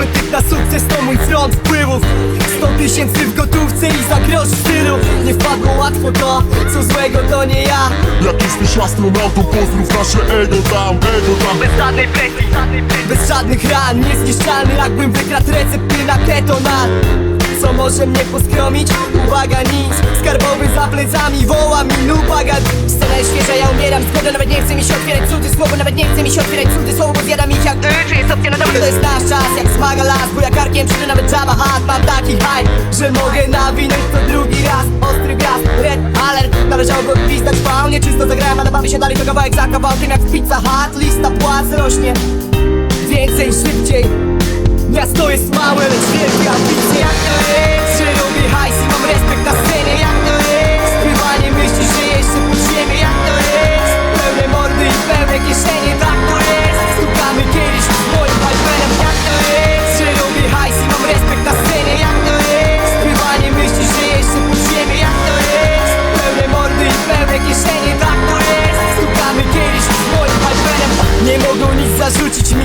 Apetyt na sukces to mój front wpływów. 100 tysięcy w gotówce i za grosz w stylu Nie wpadło łatwo to, co złego to nie ja. Jak jesteś astronautą, pozdrów nasze ego tam, ego tam. Bez żadnej presji, bez żadnych ran Niezniszczalny jakbym wykradł recepty na ketonal co może mnie poskromić? Uwaga nic. Skarbowy za plecami woła mi nubaga Scena jest świeża, ja umieram Zgoda nawet nie chce mi się otwierać cudzysłowo Nawet nie chce mi się otwierać cudzysłowo Bo zjadam To jest nasz czas, jak smaga las Bo ja karkiem czy nawet Java hat Mam taki high, że mogę nawinąć to drugi raz. Ostry gwiazd, red alert Należałoby odpisać faunie Czysto zagrałem, ale bawię się dalej To kawałek za kawałkiem jak w Pizza Hut. Lista płac rośnie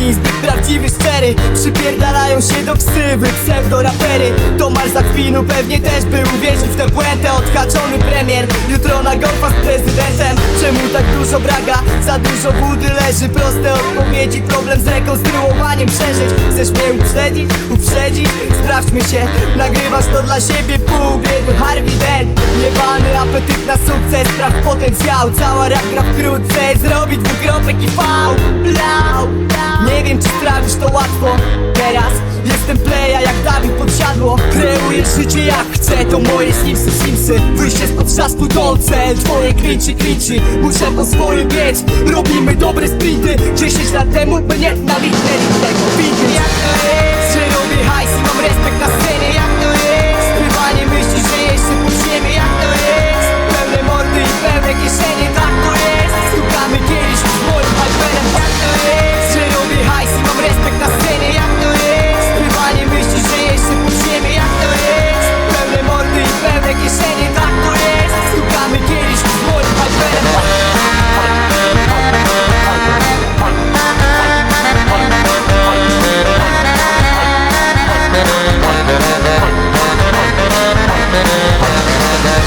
feliz. Prawdziwy, szczery. Przypierdalają się do ksywy Pseudo-rapery Tomar Zakwinu pewnie też by uwierzył w tę puentę. Odhaczony premier Jutro na golfa z prezydentem. Czemu tak dużo braga? Za dużo wody leży. Proste odpowiedzi Problem z rekonstruowaniem. Przeżyć. Chcesz mnie uprzedzić? Uprzedzić? Sprawdźmy się. Nagrywasz to dla siebie. Pół biegu Harvey Dent. Jebany apetyt na sukces. Sprawdź potencjał. Cała rap gra wkrótce. Zrobi dwukropek i fał. Blau. Nie wiem czy sprawdzisz to łatwo. Teraz jestem playa jak Dawid podsiadło. Kreuję życie jak chcę To moje simsy simsy. Wyjście spod szaszku to cel Twoje kliczy kliczy Muszę po swoim biec Robimy dobre sprinty. 10 lat temu mnie na litery tego. Widzieć Jak to jest? Że robię hajs i mam respekt na scenie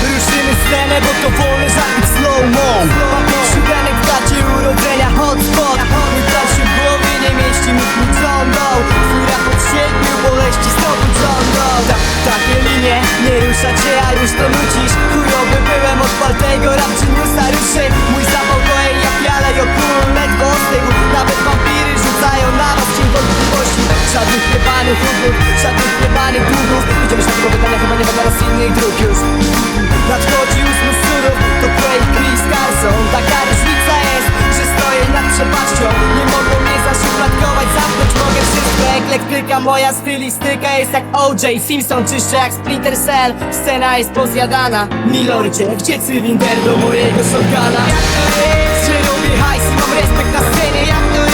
Ruszymy scenę, bo to wolny żarty w slow-mo Siódemek w dacie urodzenia. Hotspot Mój plan się w głowie nie mieści, mów mi John Doe Twój rap od siedmiu boleści John Doe Ta, Takie linie, nie rusza cię, a już to nucisz. Chujowy byłem, odpal tego rap czy newsa ruszy. Mój zapał to ej, ja piale i okul ledwo Nawet wampiry rzucają na was cień wątpliwości. Żadnych jebanych długów, żadnych jebanych długów. Idziemy się tego pytania, chyba nie ma dla innych dróg już Eklektyka, moja stylistyka jest jak OJ Simpson Czyszczę jak Splinter Cell, scena jest pozjadana. Milordzie, gdzie cylinder do mojego shotguna? Jak to jest, że lubię hajs mam respekt na scenie? Jak